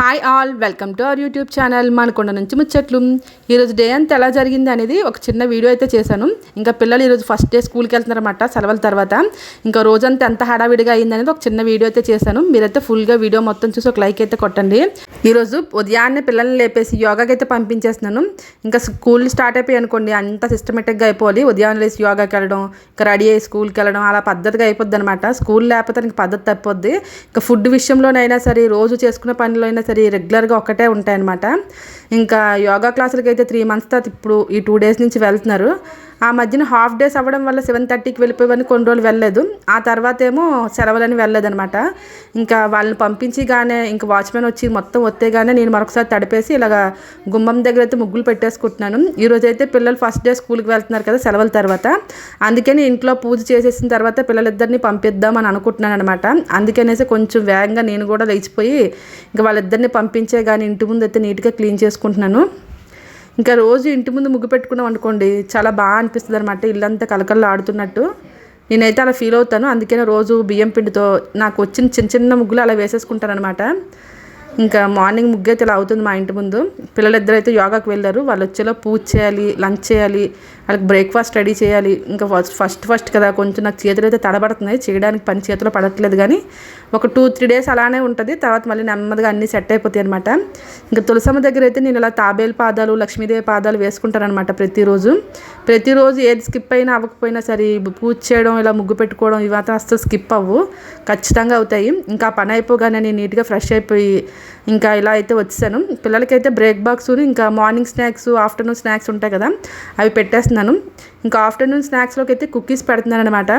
Hi all welcome to our YouTube channel Manakonda నుంచి ముచ్చట్లు. ఈరోజు డే అంతా ఎలా జరిగింది అనేది ఒక చిన్న వీడియో అయితే చేశాను. ఇంకా పిల్లలు ఈరోజు ఫస్ట్ డే స్కూల్కి వెళ్తున్నారన్నమాట సెలవుల తర్వాత. ఇంకా రోజంతా ఎంత హడావిడిగా అయింది అనేది ఒక చిన్న వీడియో అయితే చేశాను. మీరైతే ఫుల్గా వీడియో మొత్తం చూసి ఒక లైక్ అయితే కొట్టండి. ఈరోజు ఉదయాన్నే పిల్లల్ని లేపేసి యోగాకి అయితే పంపించేస్తున్నాను. ఇంకా స్కూల్ స్టార్ట్ అయిపోయి అనుకోండి అంత సిస్టమేటిక్గా అయిపోవాలి. ఉదయాన్నే లేసి యోగాకి వెళ్ళడం ఇంకా రెడీ అయ్యి స్కూల్కి వెళ్ళడం అలా పద్ధతిగా అయిపోద్ది అనమాట స్కూల్ లేకపోతే పద్ధతి తప్పొద్ది ఇంకా ఫుడ్ విషయంలోనైనా సరే రోజు చేసుకునే పనిలో అయినా సరే రెగ్యులర్గా ఒక్కటే ఉంటాయన్నమాట. ఇంకా యోగా క్లాసులకి అయితే త్రీ మంత్స్ తర్వాత ఇప్పుడు ఈ టూ డేస్ నుంచి వెళ్తున్నారు. ఆ మధ్యన హాఫ్ డేస్ అవ్వడం వల్ల సెవెన్ థర్టీకి వెళ్ళిపోయేవని కొన్ని రోజులు వెళ్ళలేదు. ఆ తర్వాత ఏమో సెలవులని వెళ్ళలేదనమాట ఇంకా వాళ్ళని పంపించిగానే ఇంకా వాచ్మెన్ వచ్చి మొత్తం వత్తేగానే నేను మరొకసారి తడిపేసి ఇలాగ గుమ్మం దగ్గర అయితే ముగ్గులు పెట్టేసుకుంటున్నాను. ఈరోజు అయితే పిల్లలు ఫస్ట్ డే స్కూల్కి వెళ్తున్నారు కదా సెలవుల తర్వాత. అందుకని ఇంట్లో పూజ చేసేసిన తర్వాత పిల్లలిద్దరిని పంపిద్దామని అనుకుంటున్నాను అనమాట అందుకనేసి కొంచెం వేగంగా నేను కూడా లేచిపోయి ఇంకా వాళ్ళిద్దరిని పంపించే కానీ ఇంటి ముందు అయితే నీట్గా క్లీన్ చేసుకుంటున్నాను. ఇంకా రోజు ఇంటి ముందు ముగ్గు పెట్టుకున్నాం అనుకోండి చాలా బాగా అనిపిస్తుంది అనమాట ఇల్లంతా కలకల్లా ఆడుతున్నట్టు నేనైతే అలా ఫీల్ అవుతాను. అందుకనే రోజు బియ్యం పిండితో నాకు వచ్చిన చిన్న చిన్న ముగ్గులు అలా వేసేసుకుంటాను అనమాట ఇంకా మార్నింగ్ ముగ్గు అయితే ఇలా అవుతుంది మా ఇంటి ముందు. పిల్లలిద్దరైతే అయితే యోగాకి వెళ్ళారు. వాళ్ళు వచ్చేలా పూజ చేయాలి లంచ్ చేయాలి వాళ్ళకి బ్రేక్ఫాస్ట్ రెడీ చేయాలి. ఇంకా ఫస్ట్ ఫస్ట్ ఫస్ట్ కదా కొంచెం నాకు చేతులు అయితే తడబడుతున్నాయి. చేయడానికి పని చేతిలో పడట్లేదు కానీ ఒక టూ త్రీ డేస్ అలానే ఉంటుంది. తర్వాత మళ్ళీ నెమ్మదిగా అన్నీ సెట్ అయిపోతాయి అనమాట ఇంకా తులసమ్మ దగ్గర అయితే నేను ఇలా తాబేలు పాదాలు లక్ష్మీదేవి పాదాలు వేసుకుంటానమాట అనమాట ప్రతిరోజు. ప్రతిరోజు ఏది స్కిప్ అయినా అవ్వకపోయినా సరే పూజ చేయడం ఇలా ముగ్గు పెట్టుకోవడం ఇవి మాత్రం అస్సలు స్కిప్ అవ్వు. ఖచ్చితంగా అవుతాయి. ఇంకా పని అయిపోగానే నేను నీట్గా ఫ్రెష్ అయిపోయి ఇంకా ఇలా అయితే వచ్చాను పిల్లలకైతే బ్రేక్ బాక్స్ ఇంకా మార్నింగ్ స్నాక్స్ ఆఫ్టర్నూన్ స్నాక్స్ ఉంటాయి కదా అవి పెట్టేస్తున్నాను. ఇంకా ఆఫ్టర్నూన్ స్నాక్స్లోకి అయితే కుకీస్ పెడుతున్నాను అనమాట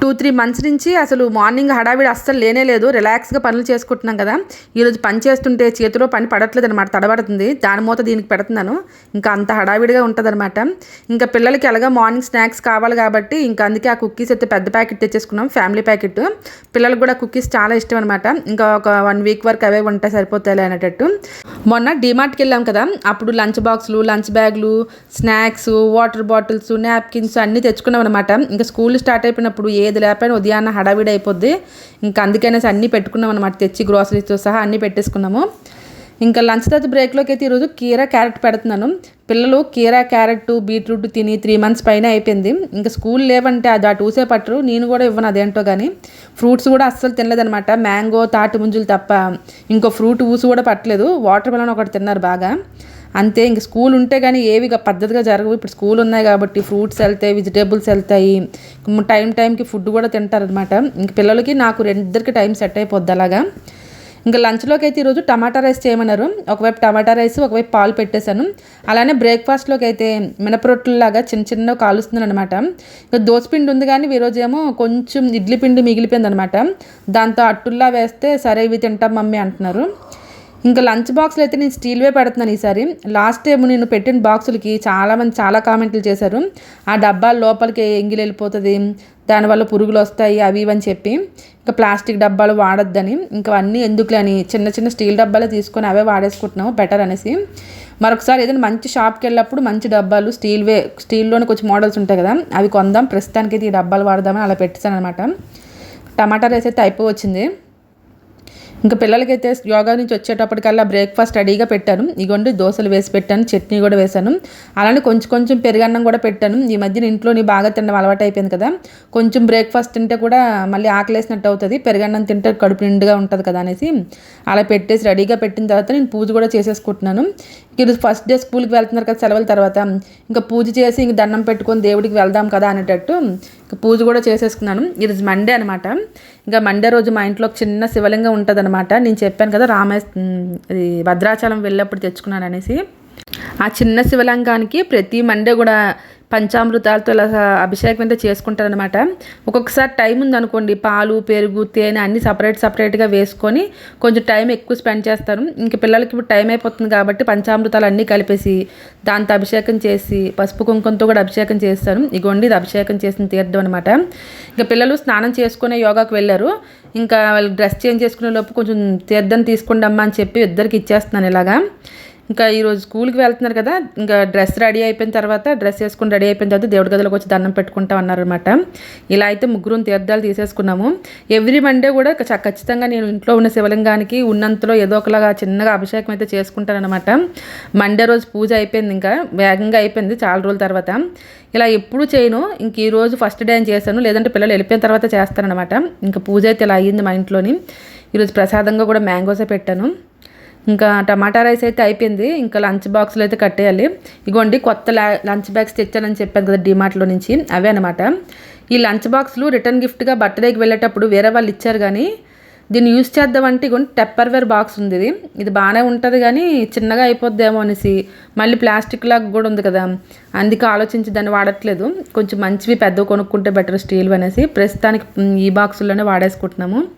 టూ త్రీ మంత్స్ నుంచి అసలు మార్నింగ్ హడావిడి అస్సలు లేనే లేదు. రిలాక్స్గా పనులు చేసుకుంటున్నాం కదా. ఈరోజు పని చేస్తుంటే చేతిలో పని పడట్లేదు అనమాట తడబడుతుంది. దాని మూత దీనికి పెడుతున్నాను. ఇంకా అంత హడావిడిగా ఉంటుందన్నమాట. ఇంకా పిల్లలకి ఎలాగా మార్నింగ్ స్నాక్స్ కావాలి కాబట్టి ఇంకా అందుకే ఆ కుక్కీస్ అయితే పెద్ద ప్యాకెట్ తెచ్చేసుకున్నాం ఫ్యామిలీ ప్యాకెట్. పిల్లలకు కూడా కుక్కీస్ చాలా ఇష్టం అనమాట ఇంకా ఒక వన్ వీక్ వరకు అవే ఉంటాయి సరిపోతాయి అనేటట్టు. మొన్న డిమార్ట్కి వెళ్ళాం కదా. అప్పుడు లంచ్ బాక్సులు లంచ్ బ్యాగులు స్నాక్స్ వాటర్ బాటిల్స్ నాప్కిన్స్ అన్నీ తెచ్చుకున్నాం అనమాట ఇంకా స్కూల్ స్టార్ట్ అయిపోయినప్పుడు ఏది లేకపోయినా ఉదయాన్న హడావిడి అయిపోద్ది. ఇంకా అందుకనేసి అన్నీ పెట్టుకున్నాం అనమాట తెచ్చి గ్రోసరీస్తో సహా అన్నీ పెట్టేసుకున్నాము. ఇంకా లంచ్ తర్వాత బ్రేక్లోకి అయితే ఈరోజు కీరా క్యారెట్ పెడుతున్నాను. పిల్లలు కీరా క్యారెట్ బీట్రూట్ తిని త్రీ మంత్స్ పైన అయిపోయింది. ఇంకా స్కూల్ లేవంటే అది అటు ఊసే పట్టరు. నేను కూడా ఇవ్వను అదేంటో కానీ ఫ్రూట్స్ కూడా అస్సలు తినలేదనమాట మ్యాంగో తాటి ముంజులు తప్ప ఇంకో ఫ్రూట్ ఊసి కూడా పట్టలేదు. వాటర్ మెలన్ ఒకటి తిన్నారు బాగా. అంతే ఇంక స్కూల్ ఉంటే కానీ ఏవి పద్ధతిగా జరగవు. ఇప్పుడు స్కూల్ ఉన్నాయి కాబట్టి ఫ్రూట్స్ వెళ్తాయి వెజిటేబుల్స్ వెళ్తాయి. టైం టైంకి ఫుడ్ కూడా తింటారనమాట ఇంక పిల్లలకి నాకు రెండిద్దరికి టైం సెట్ అయిపోద్ది అలాగా. ఇంకా లంచ్లోకి అయితే ఈరోజు టమాటా రైస్ చేయమన్నారు. ఒకవైపు టమాటా రైస్ ఒకవైపు పాలు పెట్టేశాను. అలానే బ్రేక్ఫాస్ట్లోకి అయితే మినపరొట్టులాగా చిన్న చిన్న కాలుస్తున్నాను అనమాట ఇంకా దోసపిండి ఉంది కానీ ఈరోజు ఏమో కొంచెం ఇడ్లీ పిండి మిగిలిపోయింది అనమాట దాంతో అట్టుల్లా వేస్తే సరే ఇవి తింటాం మమ్మీ అంటున్నారు. ఇంకా లంచ్ బాక్స్లు అయితే నేను స్టీల్వే పెడుతున్నాను ఈసారి. లాస్ట్ టైం నేను పెట్టిన బాక్సులకి చాలామంది చాలా కామెంట్లు చేశారు. ఆ డబ్బాల లోపలికి ఎంగిలి వెళ్ళిపోతుంది దానివల్ల పురుగులు వస్తాయి అవి ఇవని చెప్పి. ఇంకా ప్లాస్టిక్ డబ్బాలు వాడొద్దని. ఇంకా అన్నీ ఎందుకులని చిన్న చిన్న స్టీల్ డబ్బాలు తీసుకొని అవే వాడేసుకుంటున్నాము బెటర్ అనేసి. మరొకసారి ఏదైనా మంచి షాప్కి వెళ్ళినప్పుడు మంచి డబ్బాలు స్టీల్వే స్టీల్లోనే కొంచెం మోడల్స్ ఉంటాయి కదా అవి కొందాం. ప్రస్తుతానికి అయితే ఈ డబ్బాలు వాడదామని అలా పెట్టేశాను అనమాట టమాటా రైస్ అయితే అయిపోవచ్చింది. ఇంకా పిల్లలకైతే యోగా నుంచి వచ్చేటప్పటికల్లా బ్రేక్ఫాస్ట్ రెడీగా పెట్టాను. ఇగోండి దోశలు వేసి పెట్టాను చట్నీ కూడా వేశాను. అలానే కొంచెం కొంచెం పెరుగన్నం కూడా పెట్టాను. ఈ మధ్యన ఇంట్లోని బాగా తినడం అలవాటు అయిపోయింది కదా. కొంచెం బ్రేక్ఫాస్ట్ తింటే కూడా మళ్ళీ ఆకలేసినట్టు అవుతుంది. పెరుగన్నం తింటే కడుపు నిండుగా ఉంటుంది కదా అనేసి అలా పెట్టేసి రెడీగా పెట్టిన తర్వాత నేను పూజ కూడా చేసేసుకుంటున్నాను. ఈరోజు ఫస్ట్ డే స్కూల్కి వెళ్తున్నారు కదా సెలవుల తర్వాత. ఇంకా పూజ చేసి ఇంక దండం పెట్టుకొని దేవుడికి వెళ్దాం కదా అనేటట్టు పూజ కూడా చేసేసుకున్నాను. ఈరోజు మండే అనమాట ఇంకా మండే రోజు మా ఇంట్లో ఒక చిన్న శివలింగం ఉంటుంది అనమాట నేను చెప్పాను కదా రామే ఇది భద్రాచలం వెళ్ళినప్పుడు తెచ్చుకున్నాను అనేసి. ఆ చిన్న శివలింగానికి ప్రతి మండే కూడా పంచామృతాలతో ఇలా అభిషేకం అయితే చేసుకుంటారనమాట ఒక్కొక్కసారి టైం ఉందనుకోండి పాలు పెరుగు తేనె అన్నీ సపరేట్ సపరేట్గా వేసుకొని కొంచెం టైం ఎక్కువ స్పెండ్ చేస్తారు. ఇంక పిల్లలకి ఇప్పుడు టైం అయిపోతుంది కాబట్టి పంచామృతాలు అన్నీ కలిపేసి దాంతో అభిషేకం చేసి పసుపు కుంకుమతో కూడా అభిషేకం చేస్తారు. ఇగోండి ఇది అభిషేకం చేసిన తీర్థం అనమాట ఇంకా పిల్లలు స్నానం చేసుకునే యోగాకు వెళ్ళారు. ఇంకా వాళ్ళు డ్రెస్ చేంజ్ చేసుకునే లోపు కొంచెం తీర్థం తీసుకోండి అని చెప్పి ఇద్దరికి ఇచ్చేస్తున్నాను ఇలాగా. ఇంకా ఈరోజు స్కూల్కి వెళ్తున్నారు కదా ఇంకా డ్రెస్ రెడీ అయిపోయిన తర్వాత డ్రెస్ వేసుకుని రెడీ అయిపోయిన తర్వాత దేవుడి గదిలోకి వచ్చి దండం పెట్టుకుంటా అన్నారనమాట ఇలా అయితే ముగ్గురు తీర్థాలు తీసేసుకున్నాము. ఎవ్రీ మండే కూడా చ- ఖచ్చితంగా నేను ఇంట్లో ఉన్న శివలింగానికి ఉన్నంతలో ఏదో ఒకలాగా చిన్నగా అభిషేకం అయితే చేసుకుంటానమాట మండే రోజు పూజ అయిపోయింది ఇంకా వేగంగా అయిపోయింది చాలా రోజుల తర్వాత. ఇలా ఎప్పుడు చేయను ఇంక ఈ రోజు ఫస్ట్ డే చేశాను లేదంటే పిల్లలు వెళ్ళిపోయిన తర్వాత చేస్తానమాట ఇంకా పూజ అయితే ఇలా అయ్యింది మా ఇంట్లోని. ఈరోజు ప్రసాదంగా కూడా మ్యాంగోసే పెట్టాను. ఇంకా టమాటా రైస్ అయితే అయిపోయింది. ఇంకా లంచ్ బాక్స్లో అయితే కట్టేయాలి. ఇగోండి కొత్త లా- లంచ్ బ్యాగ్స్ తెచ్చానని చెప్పాను కదా డిమార్ట్లో నుంచి. అవే అనమాట ఈ లంచ్ బాక్స్లు రిటర్న్ గిఫ్ట్గా బర్త్డేకి వెళ్ళేటప్పుడు వేరే వాళ్ళు ఇచ్చారు కానీ దీన్ని యూస్ చేద్దామంటే ఇగోండి టెప్పర్వేర్ బాక్స్ ఉంది ఇది. ఇది బాగానే ఉంటుంది కానీ చిన్నగా అయిపోద్దేమో అనేసి. మళ్ళీ ప్లాస్టిక్ లాగా కూడా ఉంది కదా. అందుకే ఆలోచించి దాన్ని వాడట్లేదు. కొంచెం మంచివి పెద్దవి కొనుక్కుంటే బెటర్ స్టీల్ అనేసి. ప్రస్తుతానికి ఈ బాక్సుల్లోనే వాడేసుకుంటున్నాము.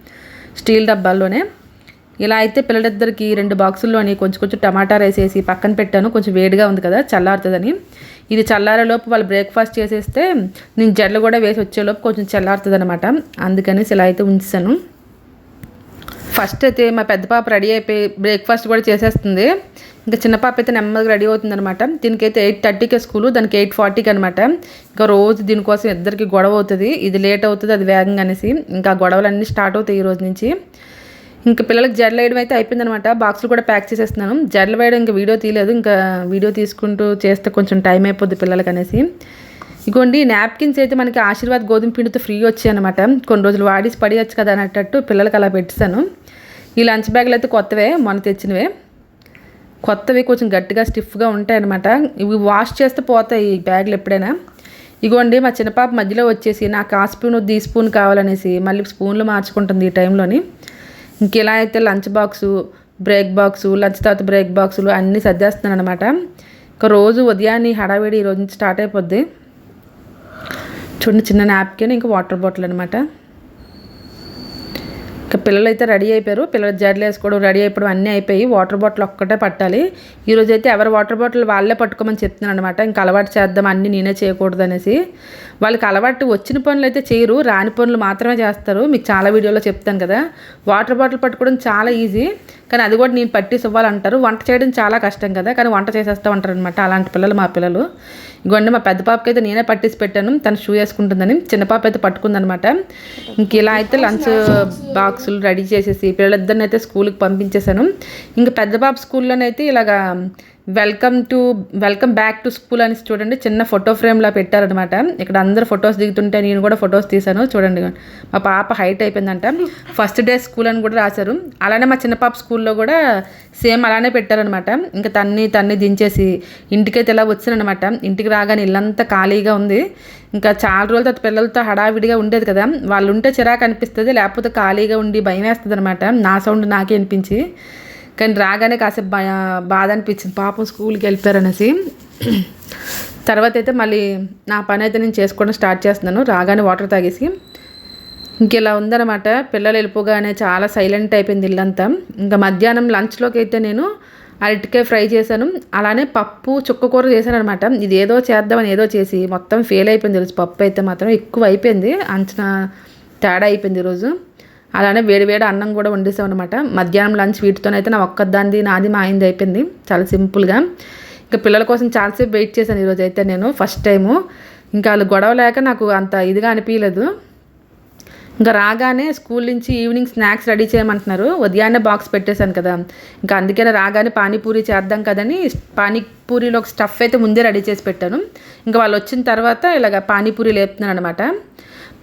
స్టీల్ డబ్బాల్లోనే. ఇలా అయితే పిల్లలిద్దరికి రెండు బాక్సుల్లోని కొంచెం కొంచెం టమాటా రైస్ వేసి పక్కన పెట్టాను. కొంచెం వేడిగా ఉంది కదా చల్లారుతుందని. ఇది చల్లారేలోపు వాళ్ళు బ్రేక్ఫాస్ట్ చేసేస్తే నేను జడ్లు కూడా వేసి వచ్చేలోపు కొంచెం చల్లారుతుంది అనమాట అందుకనేసి ఇలా అయితే ఉంచాను ఫస్ట్ అయితే మా పెద్ద పాప రెడీ అయిపోయి బ్రేక్ఫాస్ట్ కూడా చేసేస్తుంది. ఇంకా చిన్న పాప అయితే నెమ్మదిగా రెడీ అవుతుంది అనమాట దీనికైతే ఎయిట్ థర్టీకే స్కూల్ దానికి ఎయిట్ ఫార్టీకి అనమాట ఇంకా రోజు దీనికోసం ఇద్దరికి గొడవ అవుతుంది. ఇది లేట్ అవుతుంది అది వేగంగా అనేసి. ఇంకా గొడవలన్నీ స్టార్ట్ అవుతాయి ఈ రోజు నుంచి. ఇంకా పిల్లలకు జడలు వేయడం అయితే అయిపోయిందనమాట బాక్సులు కూడా ప్యాక్ చేసేస్తున్నాను. జడలు వేయడం ఇంకా వీడియో తీయలేదు. ఇంకా వీడియో తీసుకుంటూ చేస్తే కొంచెం టైం అయిపోద్ది పిల్లలకి అనేసి. ఇగోండి నాప్కిన్స్ అయితే మనకి ఆశీర్వాద్ గోధుమ పిండితో ఫ్రీ వచ్చాయి అనమాట కొన్ని రోజులు వాడేసి పడేయచ్చు కదా అన్నట్టు పిల్లలకి అలా పెట్టాను ఈ లంచ్ బ్యాగులు అయితే కొత్తవే మొన్న తెచ్చినవే. కొత్తవి కొంచెం గట్టిగా స్టిఫ్గా ఉంటాయి అనమాట ఇవి వాష్ చేస్తే పోతాయి ఈ బ్యాగులు ఎప్పుడైనా. ఇగోండి మా చిన్నపాప మధ్యలో వచ్చేసి నాకు ఆ స్పూన్ ఈ స్పూన్ కావాలనేసి మళ్ళీ స్పూన్లు మార్చుకుంటుంది ఈ టైంలోని. ఇంక ఇలా అయితే lunch box break box lunch తర్వాత బ్రేక్ బాక్సులు అన్నీ సర్దేస్తున్నాను అనమాట ఇంకా రోజు ఉదయాన్నే హడావిడి ఈ రోజు నుంచి స్టార్ట్ అయిపోద్ది. చూడండి చిన్న నాప్కిన్ ఇంకా వాటర్ బాటిల్ అనమాట ఇంకా పిల్లలు అయితే రెడీ అయిపోయారు. పిల్లలు జడలు వేసుకోవడం రెడీ అయిపోవడం అన్నీ అయిపోయి వాటర్ బాటిల్ ఒక్కటే పట్టాలి. ఈరోజు అయితే ఎవరి వాటర్ బాటిల్ వాళ్ళే పట్టుకోమని చెప్తున్నాను అనమాట ఇంకా అలవాటు చేద్దాం అన్నీ నేనే చేయకూడదు అనేసి. వాళ్ళకి అలవాటు వచ్చిన పనులు అయితే చేయరు రాని పనులు మాత్రమే చేస్తారు. మీకు చాలా వీడియోలో చెప్తాను కదా. వాటర్ బాటిల్ పట్టుకోవడం చాలా ఈజీ. కానీ అది కూడా నేను పట్టేసి ఇవ్వాలంటారు వంట చేయడం చాలా కష్టం కదా. కానీ వంట చేసేస్తూ ఉంటారు అనమాట అలాంటి పిల్లలు మా పిల్లలు. ఇగోండి మా పెద్ద పాపకి అయితే నేనే పట్టేసి పెట్టాను. తను షూ వేసుకుంటుందని. చిన్న పాప అయితే పట్టుకుందనమాట. ఇంక ఇలా అయితే లంచ్ బాక్సులు రెడీ చేసేసి పిల్లలిద్దరిని అయితే స్కూల్కి పంపించేశాను. ఇంకా పెద్ద పాప స్కూల్లోనైతే ఇలాగా welcome to welcome back to school అని చూడండి. చిన్న ఫోటో ఫ్రేమ్లా పెట్టారనమాట ఇక్కడ అందరు ఫొటోస్ దిగుతుంటే నేను కూడా ఫొటోస్ తీశాను. చూడండి. మా పాప హైట్ అయిపోయిందంట. ఫస్ట్ డే స్కూల్ అని కూడా రాశారు. అలానే మా చిన్న పాప స్కూల్లో కూడా సేమ్ అలానే పెట్టారనమాట ఇంకా తన్ని తన్ని దించేసి ఇంటికైతే ఇలా వచ్చానమాట ఇంటికి రాగానే ఇల్లంతా ఖాళీగా ఉంది. ఇంకా చాలా రోజుల తర్వాత పిల్లలతో హడావిడిగా ఉండేది కదా. వాళ్ళు ఉంటే చిరాకు అనిపిస్తుంది లేకపోతే ఖాళీగా ఉండి భయం వేస్తుంది అనమాట నా సౌండ్ నాకే అనిపించి. కానీ రాగానే కాసేపు భయ బాధ అనిపించింది. పాపం స్కూల్కి వెళ్ళిపోయారనేసి తర్వాత అయితే మళ్ళీ నా పని అయితే నేను చేసుకోవడం స్టార్ట్ చేస్తున్నాను. రాగానే వాటర్ తాగేసి. ఇంక ఇలా ఉందన్నమాట. పిల్లలు వెళ్ళిపోగానే చాలా సైలెంట్ అయిపోయింది ఇల్లంతా. ఇంకా మధ్యాహ్నం లంచ్లోకి అయితే నేను అరటికాయ ఫ్రై చేశాను. అలానే పప్పు చుక్క కూర చేశాను అనమాట ఇది ఏదో చేద్దామని ఏదో చేసి మొత్తం ఫెయిల్ అయిపోయింది ఈరోజు. పప్పు అయితే మాత్రం ఎక్కువ అయిపోయింది. అంచనా తేడా అయిపోయింది ఈరోజు. అలానే వేడి వేడి అన్నం కూడా వండేసాం మధ్యాహ్నం లంచ్ వీటితోనైతే నా ఒక్కదాంది నాది మా అయింది అయిపోయింది. చాలా సింపుల్గా. ఇంకా పిల్లల కోసం చాలాసేపు వెయిట్ చేశాను ఈరోజు అయితే నేను ఫస్ట్ టైము. ఇంకా వాళ్ళు గొడవ లేక నాకు అంత ఇదిగా అనిపించలేదు ఇంకా రాగానే స్కూల్ నుంచి ఈవినింగ్ స్నాక్స్ రెడీ చేయమంటున్నారు. ఉదయాన్నే బాక్స్ పెట్టేశాను కదా. ఇంకా అందుకనే రాగానే పానీపూరి చేద్దాం కదని పానీపూరిలో ఒక స్టఫ్ అయితే ముందే రెడీ చేసి పెట్టాను. ఇంకా వాళ్ళు వచ్చిన తర్వాత ఇలాగ పానీపూరి లేపుతున్నాను అనమాట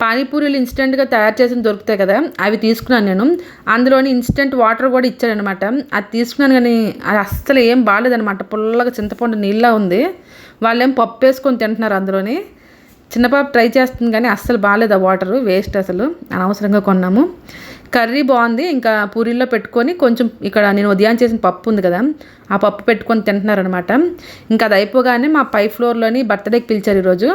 పానీపూరీలు ఇన్స్టెంట్గా తయారు చేసి దొరుకుతాయి కదా అవి తీసుకున్నాను నేను. అందులోని ఇన్స్టెంట్ వాటర్ కూడా ఇచ్చాడనమాట అది తీసుకున్నాను కానీ అది అస్సలు ఏం బాగాలేదనమాట పుల్లగా చింతపండు నీళ్ళ ఉంది. వాళ్ళేం పప్పు వేసుకొని తింటున్నారు అందులోని. చిన్నపాప ట్రై చేస్తుంది కానీ అస్సలు బాగాలేదు ఆ వాటర్ వేస్ట్ అసలు. అనవసరంగా కొన్నాము. కర్రీ బాగుంది ఇంకా పూరీల్లో పెట్టుకొని కొంచెం ఇక్కడ నేను ఉదయం చేసిన పప్పు ఉంది కదా ఆ పప్పు పెట్టుకొని తింటున్నారనమాట ఇంకా అది అయిపోగానే మా పై ఫ్లోర్లోని బర్త్డేకి పిలిచారు ఈరోజు.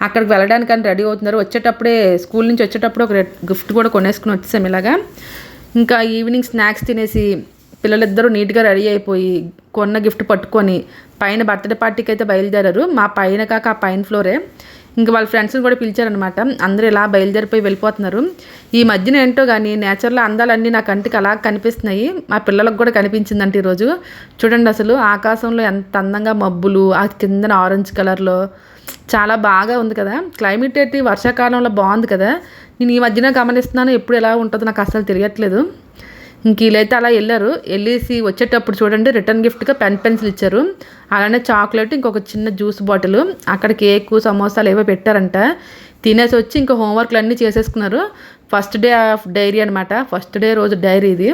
అక్కడికి వెళ్ళడానికి అని రెడీ అవుతున్నారు. వచ్చేటప్పుడే స్కూల్ నుంచి వచ్చేటప్పుడు ఒక గిఫ్ట్ కూడా కొనేసుకుని వచ్చేసాం ఇలాగా. ఇంకా ఈవినింగ్ స్నాక్స్ తినేసి పిల్లలిద్దరూ నీట్గా రెడీ అయిపోయి కొన్న గిఫ్ట్ పట్టుకొని పైన బర్త్డే పార్టీకి అయితే బయలుదేరారు. మా పైన కాక ఆ పైన ఫ్లోరే. ఇంకా వాళ్ళ ఫ్రెండ్స్ని కూడా పిలిచారనమాట అందరూ ఇలా బయలుదేరిపోయి వెళ్ళిపోతున్నారు. ఈ మధ్యన ఏంటో కానీ నేచర్లో అందాలన్నీ నా కంటికి అలా కనిపిస్తున్నాయి. మా పిల్లలకు కూడా కనిపించిందంటే ఈరోజు. చూడండి అసలు ఆకాశంలో ఎంత అందంగా మబ్బులు ఆ కిందన ఆరెంజ్ కలర్లో చాలా బాగా ఉంది కదా. క్లైమేట్ అయితే వర్షాకాలంలో బాగుంది కదా. నేను ఈ మధ్యన గమనిస్తున్నాను ఎప్పుడు ఎలా ఉంటుందో నాకు అసలు తెలియట్లేదు. ఇంక వీళ్ళైతే అలా వెళ్ళారు. వెళ్ళేసి వచ్చేటప్పుడు చూడండి రిటర్న్ గిఫ్ట్గా పెన్ పెన్సిల్ ఇచ్చారు. అలానే చాక్లెట్ ఇంకొక చిన్న జ్యూస్ బాటిల్ అక్కడ కేక్ సమోసాలు ఏవో పెట్టారంట. తినేసి వచ్చి ఇంకా హోంవర్క్లు అన్నీ చేసేసుకున్నారు. ఫస్ట్ డే ఆఫ్ డైరీ అనమాట ఫస్ట్ డే రోజు డైరీ ఇది.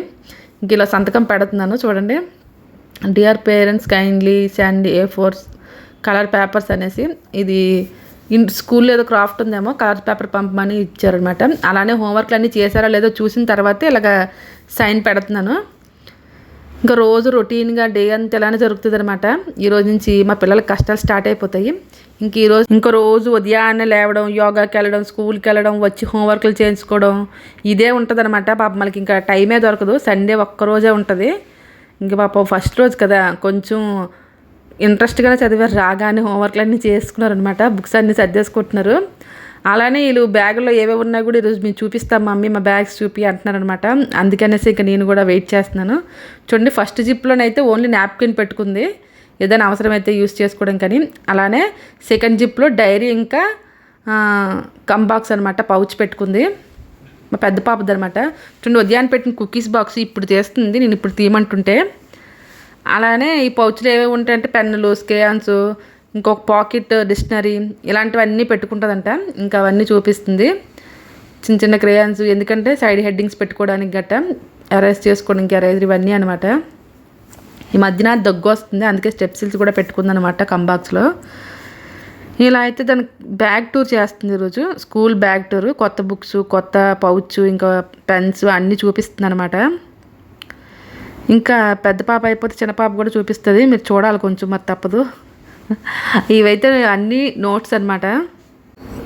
ఇంక ఇలా సంతకం పెడుతున్నాను చూడండి. Dear parents kindly send A fours colour papers అనేసి ఇది ఇన్ స్కూల్లో ఏదో క్రాఫ్ట్ ఉందేమో కలర్ పేపర్ పంపమని ఇచ్చారనమాట. అలానే హోంవర్క్లు అన్నీ చేశారో లేదో చూసిన తర్వాతే ఇలాగ సైన్ పెడుతున్నాను. ఇంకా రోజు రొటీన్గా డే అంతా ఇలానే జరుగుతుంది అనమాట ఈ రోజు నుంచి మా పిల్లల కష్టాలు స్టార్ట్ అయిపోతాయి. ఇంక ఈరోజు ఇంకో రోజు ఉదయాన్నే లేవడం యోగాకి వెళ్ళడం స్కూల్కి వెళ్ళడం వచ్చి హోంవర్క్లు చేయించుకోవడం ఇదే ఉంటుంది అనమాట పాప మనకి ఇంకా టైమే దొరకదు. సండే ఒక్కరోజే ఉంటుంది. ఇంక పాప ఫస్ట్ రోజు కదా కొంచెం ఇంట్రెస్ట్గానే చదివారు రాగానే హోంవర్క్లన్నీ అన్నీ చేసుకున్నారనమాట బుక్స్ అన్నీ సర్దేసుకుంటున్నారు. అలానే వీళ్ళు బ్యాగులో ఏవే ఉన్నా కూడా ఈరోజు మేము చూపిస్తాం మమ్మీ మా బ్యాగ్స్ చూపి అంటున్నారనమాట అందుకనేసి ఇంకా నేను కూడా వెయిట్ చేస్తున్నాను. చూడండి ఫస్ట్ జిప్లోనైతే ఓన్లీ నాప్కిన్ పెట్టుకుంది. ఏదైనా అవసరమైతే యూస్ చేసుకోవడం కానీ. అలానే సెకండ్ జిప్లో డైరీ ఇంకా కంబాక్స్ అనమాట పౌచ్ పెట్టుకుంది. మా పెద్ద పాపది అనమాట చూడండి ఉదయాన్ని పెట్టిన కుకీస్ బాక్స్ ఇప్పుడు చేస్తుంది నేను ఇప్పుడు తీయమంటుంటే అలానే ఈ పౌచ్లో ఏవేవి ఉంటాయంటే పెన్నులు స్కేయాన్స్ ఇంకొక పాకెట్ డిక్షనరీ ఇలాంటివన్నీ పెట్టుకుంటుందంట. ఇంకా అవన్నీ చూపిస్తుంది. చిన్న చిన్న క్రేయాన్స్ ఎందుకంటే సైడ్ హెడ్డింగ్స్ పెట్టుకోవడానికి గట్ట ఎరేజ్ చేసుకోవడానికి ఎరేజ్ ఇవన్నీ అనమాట ఈ మధ్యన దగ్గు వస్తుంది అందుకే స్టెప్సిల్స్ కూడా పెట్టుకుందనమాట కంబాక్స్లో. ఇలా అయితే దానికి బ్యాగ్ టూర్ చేస్తుంది ఈరోజు స్కూల్ బ్యాగ్ టూర్ కొత్త బుక్స్ కొత్త పౌచ్ ఇంకా పెన్స్ అన్నీ చూపిస్తుంది అనమాట ఇంకా పెద్ద పాప అయిపోతే చిన్న పాప కూడా చూపిస్తుంది. మీరు చూడాలి కొంచెం మరి తప్పదు. ఇవైతే అన్ని నోట్స్ అనమాట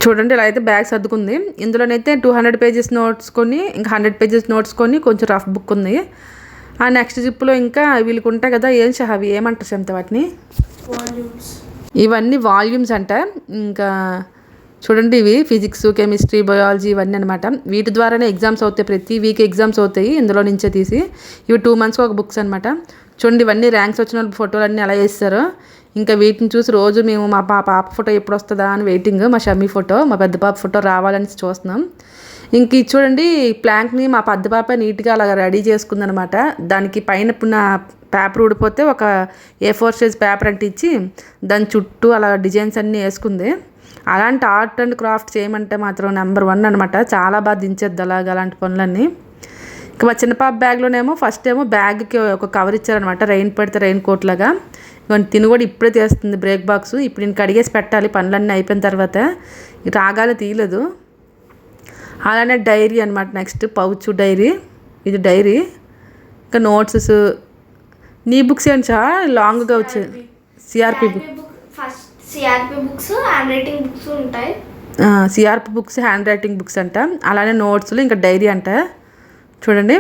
చూడండి ఇలా అయితే బ్యాగ్ సర్దుకుంది. ఇందులోనైతే టూ హండ్రెడ్ పేజెస్ నోట్స్ కొని ఇంకా హండ్రెడ్ పేజెస్ నోట్స్ కొని కొంచెం రఫ్ బుక్ ఉంది. ఆ నెక్స్ట్ జిప్లో ఇంకా వీళ్ళకి ఉంటాయి కదా ఏం అవి ఏమంటారు చెంత వాటిని? ఇవన్నీ వాల్యూమ్స్ అంట. ఇంకా చూడండి ఇవి ఫిజిక్స్ కెమిస్ట్రీ బయాలజీ ఇవన్నీ అనమాట వీటి ద్వారానే ఎగ్జామ్స్ అవుతాయి ప్రతి వీక్ ఎగ్జామ్స్ అవుతాయి ఇందులో నుంచే తీసి ఇవి టూ మంత్స్కి ఒక బుక్స్ అనమాట చూడండి ఇవన్నీ ర్యాంక్స్ వచ్చిన ఫోటోలు అన్నీ అలా వేస్తారు. ఇంకా వీటిని చూసి రోజు మేము మా పాప ఫోటో ఎప్పుడు వస్తుందా అని వెయిటింగ్ మా షమ్మీ ఫోటో మా పెద్ద పాప ఫోటో రావాలని చూస్తున్నాం. ఇంక చూడండి ప్లాంక్ని మా పెద్ద పాప నీట్గా అలా రెడీ చేసుకుందనమాట దానికి పైన పేపర్ ఊడిపోతే ఒక ఏ ఫోర్ సైజ్ పేపర్ అంటే ఇచ్చి దాని చుట్టూ అలా డిజైన్స్ అన్నీ వేసుకుంది. అలాంటి ఆర్ట్ అండ్ క్రాఫ్ట్ చేయమంటే మాత్రం నెంబర్ వన్ అనమాట చాలా బాగా దించేద్ది అలాగ అలాంటి పనులన్నీ. ఇంకా మా చిన్న పాప బ్యాగ్లోనేమో ఫస్ట్ ఏమో బ్యాగ్కి ఒక కవర్ ఇచ్చారనమాట రెయిన్ పెడితే రెయిన్ కోట్ లాగా. ఇవన్నీ తిని కూడా ఇప్పుడే తీస్తుంది బ్రేక్ బాక్స్. ఇప్పుడు నేను కడిగేసి పెట్టాలి పనులన్నీ అయిపోయిన తర్వాత. రాగానే తీయలేదు. అలానే డైరీ అనమాట నెక్స్ట్ పౌచ్ డైరీ. ఇది డైరీ. ఇంకా నోట్స్ నీ బుక్స్ ఏంటి చాలా లాంగ్గా వచ్చాయి CRP book. CRP books handwriting books ఉంటాయి. CRP books handwriting books అంట. అలానే నోట్స్లు ఇంకా డైరీ అంట. చూడండి.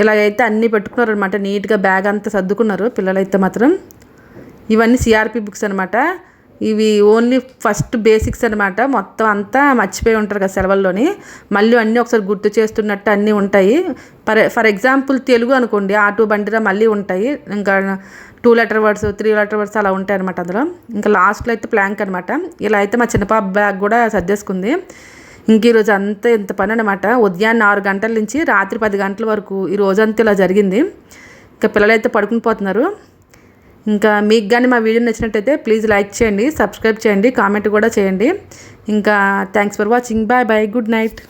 ఇలాగైతే అన్నీ పెట్టుకున్నారు అనమాట నీట్గా బ్యాగ్ అంతా సర్దుకున్నారు పిల్లలైతే మాత్రం. ఇవన్నీ సిఆర్పి బుక్స్ అనమాట ఇవి ఓన్లీ ఫస్ట్ బేసిక్స్ అనమాట మొత్తం అంతా మర్చిపోయి ఉంటారు కదా సెలవుల్లోని. మళ్ళీ అన్నీ ఒకసారి గుర్తు చేస్తున్నట్టు అన్నీ ఉంటాయి. ఫర్ ఫర్ ఎగ్జాంపుల్ తెలుగు అనుకోండి ఆటో బండిరా మళ్ళీ ఉంటాయి. ఇంకా two letter words three letter words అలా ఉంటాయి అనమాట అందులో. ఇంకా లాస్ట్లో అయితే ప్లాంక్ అనమాట ఇలా అయితే మా చిన్నపాప బ్యాగ్ కూడా సర్దేసుకుంది. ఇంక ఈరోజు అంతా ఇంత పని అనమాట ఉదయాన్నే ఆరు గంటల నుంచి రాత్రి పది గంటల వరకు ఈ రోజంతా ఇలా జరిగింది. ఇంకా పిల్లలైతే పడుకుని పోతున్నారు. ఇంకా మీకు కానీ మా వీడియో నచ్చినట్టయితే ప్లీజ్ లైక్ చేయండి సబ్స్క్రైబ్ చేయండి కామెంట్ కూడా చేయండి. ఇంకా thanks for watching. Bye bye good night.